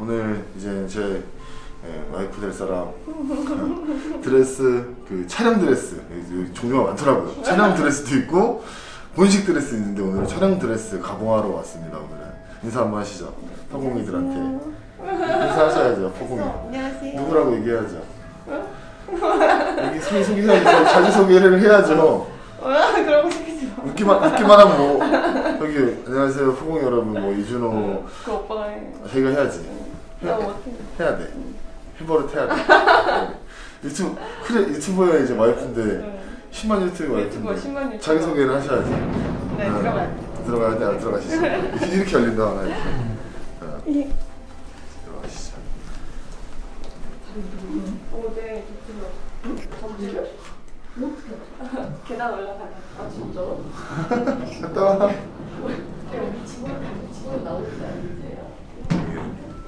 오늘 이제 제 예, 와이프 될 사람 드레스 그 촬영 드레스 여기 종류가 많더라고요. 촬영 드레스도 있고 본식 드레스 있는데 오늘 촬영 드레스 가봉하러 왔습니다. 오늘은 인사 한번 하시죠. 허공이들한테 인사하셔야죠. 허공이 안녕하세요. 누구라고 얘기해야죠. 여기 소개 소개해야죠. 자기 소개를 해야죠. 아. 웃기만 웃기만 하면 뭐 여기 안녕하세요 허공 여러분 뭐 이준호 그 오빠가 해. 자기가 해야지. 나 못해. 해야 돼. 해버릇 해야 돼. 네. 유튜브 그래 유튜버야 이제 와이프인데 응. 10만 유튜브 유튜버 와이프인데 10만 유튜버. 자기 소개를 하셔야지. 네, 어, 들어가야 돼. 들어가야 돼. 안 들어가시죠. 이렇게, 열린다. 하나 이렇게. 어, 예. 들어가시죠. 오, 네, 유튜버. 점지를? 계단 올라가네. 아, 진짜로? 갔다 와.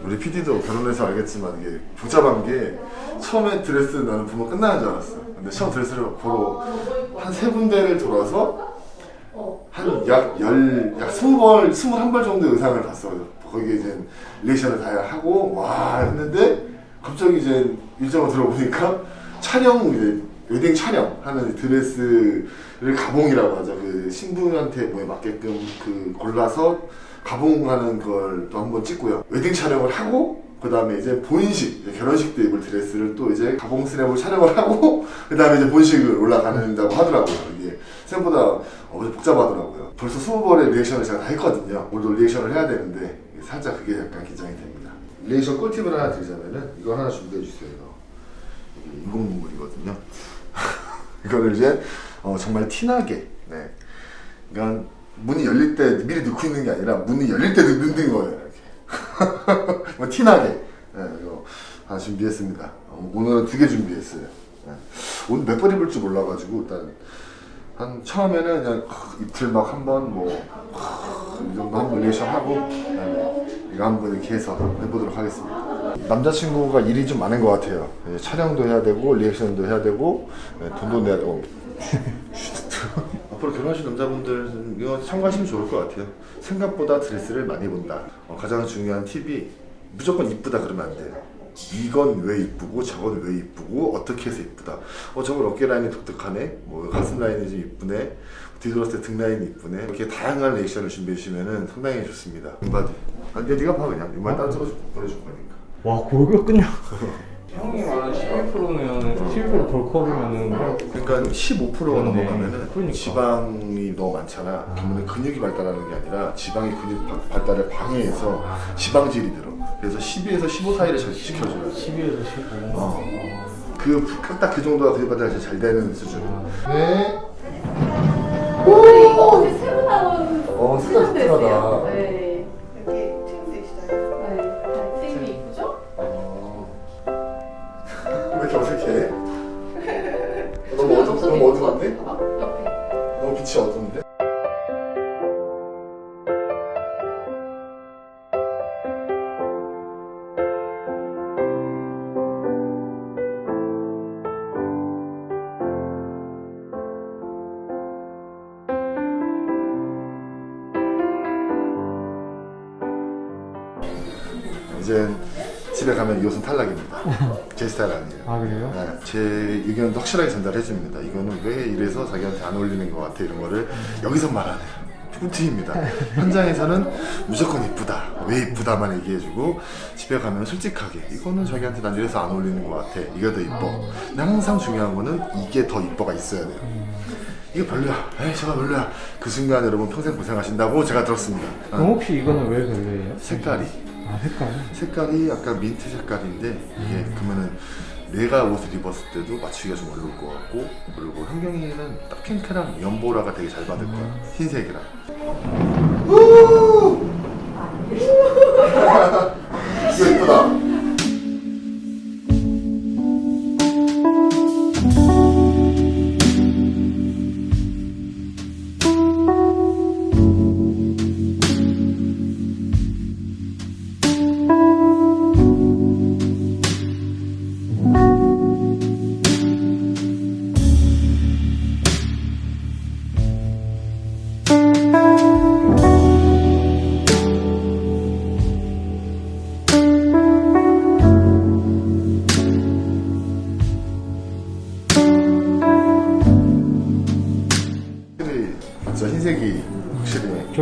우리 PD도 결혼해서 알겠지만 이게 복잡한 게 처음에 드레스 나는 보면 끝나는 줄 알았어. 근데 처음 드레스를 보러 한 세 군데를 돌아서 한약 열, 약 스무 벌, 스물한 벌 정도 의상을 봤어. 거기에 이제 리액션을 다 하고 와 했는데 갑자기 이제 일정을 들어보니까 촬영 이제 웨딩 촬영 하는 드레스를 가봉이라고 하죠. 그 신부한테 뭐에 맞게끔 그 골라서 가봉하는 걸 또 한번 찍고요. 웨딩 촬영을 하고 그 다음에 이제 본식 이제 결혼식 때 입을 드레스를 또 이제 가봉 스냅을 촬영을 하고 그 다음에 이제 본식을 올라가는다고 하더라고요. 이게 생각보다 어, 복잡하더라고요. 벌써 20번의 리액션을 제가 다 했거든요. 오늘도 리액션을 해야 되는데 살짝 그게 약간 긴장이 됩니다. 리액션 꿀팁을 하나 드리자면은 이거 하나 준비해 주세요. 이거. 인공눈물이거든요. 이거를 이제 어, 정말 티나게 네. 그러니까 문이 열릴 때 미리 넣고 있는 게 아니라 문이 열릴 때 넣는 거예요. 이렇게. 뭐 티나게 네, 이거 하나 준비했습니다. 어, 오늘은 두 개 준비했어요. 네. 오늘 몇번 입을 줄 몰라가지고 일단 한 처음에는 그냥 이틀 막 한번 뭐이 정도 한번 리액션 하고 그다음에 이거 한번 이렇게 해서 해보도록 하겠습니다. 남자친구가 일이 좀 많은 것 같아요. 예, 촬영도 해야 되고 리액션도 해야 되고 예, 돈도 내야 되고. 앞으로 결혼하실 남자분들 이거 참고하시면 좋을 것 같아요. 생각보다 드레스를 많이 본다. 어, 가장 중요한 팁이 무조건 이쁘다 그러면 안 돼요. 이건 왜 이쁘고 저건 왜 이쁘고 어떻게 해서 이쁘다. 어 저건 어깨 라인이 독특하네. 뭐 가슴 라인이 좀 이쁘네. 뒤돌았을 때 등 라인이 이쁘네. 이렇게 다양한 리액션을 준비해 주시면 상당히 좋습니다. 인바디. 아, 근데 네가 봐 그냥. 이말 따로 찍어줄 보내줄 거니까. 와 고기가 끝냐? 형이 말한 12%면 12%덜 커보면은 그냥 그러니까 15%가 네. 넘어가면은 그러니까. 지방이 너무 많잖아. 그러면 근육이 발달하는 게 아니라 지방이 근육 바- 발달을 방해해서 지방질이 들어. 그래서 12에서 15 사이를 잘 지켜줘야 돼. 12에서 15. 어. 그딱그 정도가 근육 발달이 잘 되는 수준. 네. 이거 어디 새로 나온 어, 색깔 독특하다. 네. 이제 집에 가면 이 옷은 탈락입니다. 제 스타일 아니에요. 아 그래요? 네, 제 의견도 확실하게 전달해 줍니다. 이거는 왜 이래서 자기한테 안 어울리는 것 같아 이런 거를 여기서 말하네요. 꿀팁입니다. 현장에서는 무조건 이쁘다. 왜 이쁘다만 얘기해주고 집에 가면 솔직하게 이거는 자기한테 난 이래서 안 어울리는 것 같아. 이게 더 이뻐. 근데 항상 중요한 거는 이게 더 이뻐가 있어야 돼요. 이거 별로야. 에이 저거 별로야. 그 순간 여러분 평생 고생하신다고 제가 들었습니다. 어, 그럼 혹시 이거는 왜 별로예요? 색깔이 아 색깔. 색깔이 약간 민트 색깔인데 이게 그러면은 내가 옷을 입었을 때도 맞추기가 좀 어려울 것 같고 그리고 현경이는 딱 핑크랑 연보라가 되게 잘 받을 거야. 흰색이랑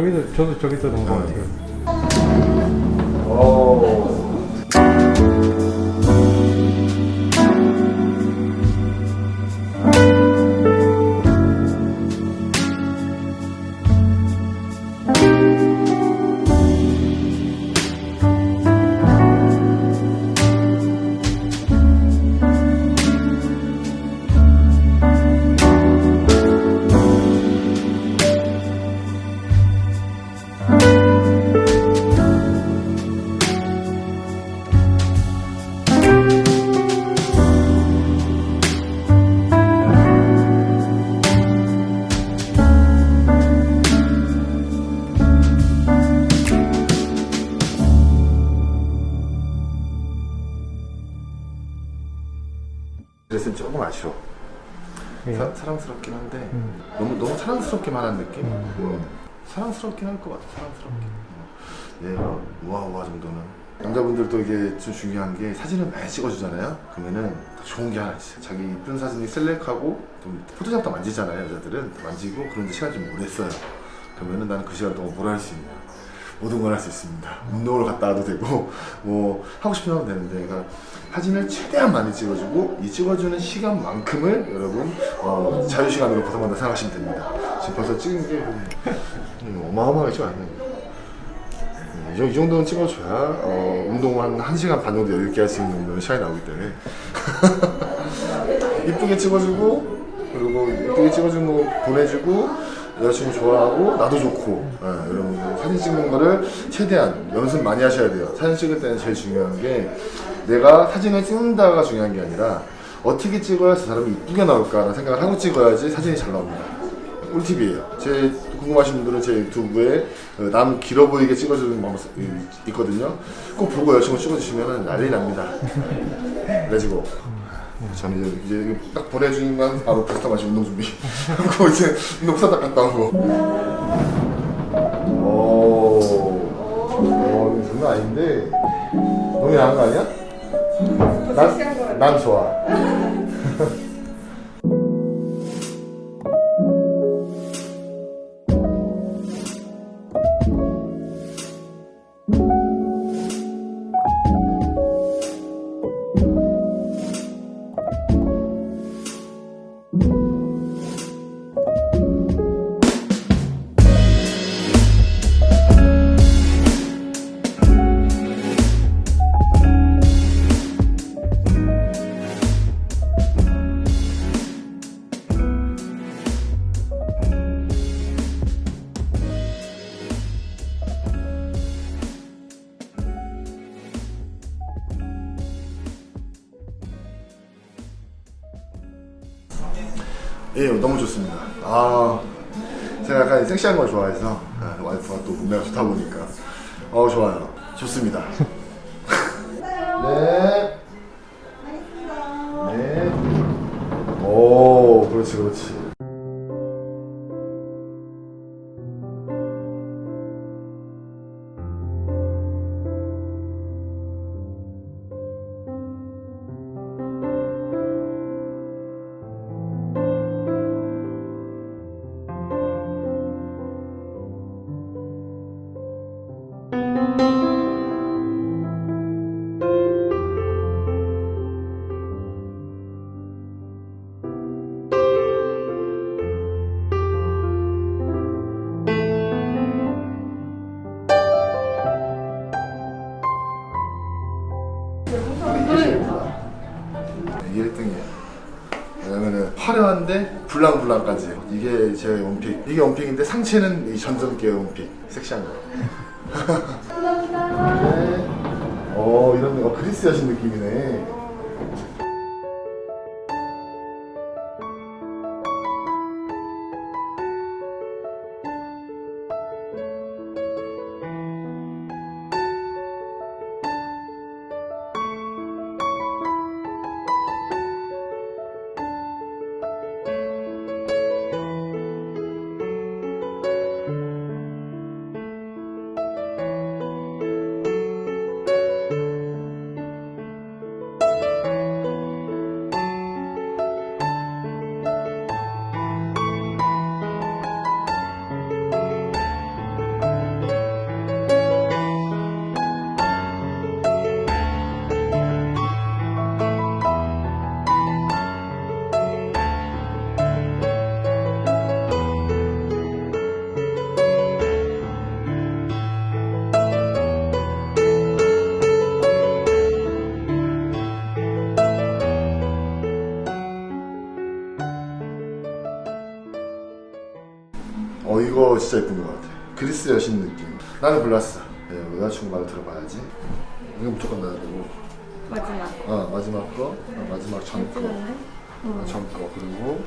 저기도 저도 저기 있던 것 아, 같아요. 사, 사랑스럽긴 한데 음. 너무 너무 사랑스럽게만 한 느낌. 음. 사랑스럽긴 할 것 같아. 사랑스럽게. 음. 얘가 우아우아 정도는. 남자분들도 이게 좀 중요한 게 사진을 많이 찍어주잖아요. 그러면은 더 좋은 게 하나 있어요. 자기 이쁜 사진이 셀렉하고 좀 포토샵도 만지잖아요. 여자들은 만지고 그런데 시간 좀 오래 써요. 그러면은 나는 그 시간 동안 뭘 할 수 있냐. 모든 걸 할 수 있습니다. 운동을 갔다 와도 되고, 뭐, 하고 싶으면 하면 되는데, 그러니까 사진을 최대한 많이 찍어주고, 이 찍어주는 시간만큼을 여러분, 어, 자유시간으로 보상한다 생각하시면 됩니다. 지금 벌써 찍은 게 음, 어마어마하게. 이, 정- 이 정도는 찍어줘야, 어, 운동 한 1시간 반 정도 여유있게 할 수 있는 정도의 시간이 나오기 때문에. 이쁘게 찍어주고, 그리고 이쁘게 찍어준 거 보내주고, 여자친구 좋아하고 나도 좋고. 예, 여러분 사진 찍는 거를 최대한 연습 많이 하셔야 돼요. 사진 찍을 때는 제일 중요한 게 내가 사진을 찍는다가 중요한 게 아니라 어떻게 찍어야 저 사람이 이쁘게 나올까라는 생각을 하고 찍어야지 사진이 잘 나옵니다. 꿀팁이에요. 제 궁금하신 분들은 제 유튜브에 어, 남 길어 보이게 찍어주는 방법 있거든요. 꼭 보고 여자친구 찍어주시면 난리 납니다. 레지고 저는 이제, 이제 딱 보내주는 건 바로 파스타 마시 운동 준비. 그리고 이제 운동 파스타 갔다 오고. 오, 오, 장난 아닌데. 너무 야한 거 아니야? 난, 난 좋아. 예, 너무 좋습니다. 아, 제가 약간 섹시한 걸 좋아해서 아, 와이프가 또 몸매가 좋다 보니까 어 좋아요. 좋습니다. 네. 네. 불랑불랑까지 이게 제 원픽. 이게 원픽인데 상체는 이 전전기의 원픽. 섹시한 거. 네. 어 이런 거 그리스 여신 느낌이네 진짜 예쁜 것 같아. 그리스 여신 느낌. 나는 골랐어. 네, 여자친구 말 들어봐야지. 이거 무조건 넣어야 되고. 마지막. 어 마지막 거, 어, 마지막 전 거, 어, 전 거, 그리고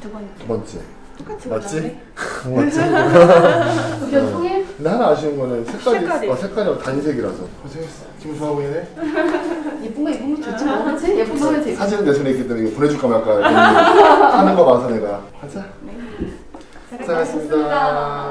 두 번째. 두 번째. 똑같이 맞지? 맞지? 의견 통일? 근데 하나 아쉬운 거는 색깔이, 색깔이. 어, 색깔이 단색이라서. 고생했어. 기분 좋아 보이네? 예쁜 거 입으면 좋죠. 그렇지? 예쁜 거면 되지. 사진은 내 손에 있기 때문에 이거 보내줄까 말까 하는 거 봐서 내가. 하자. 네. 고생하셨습니다.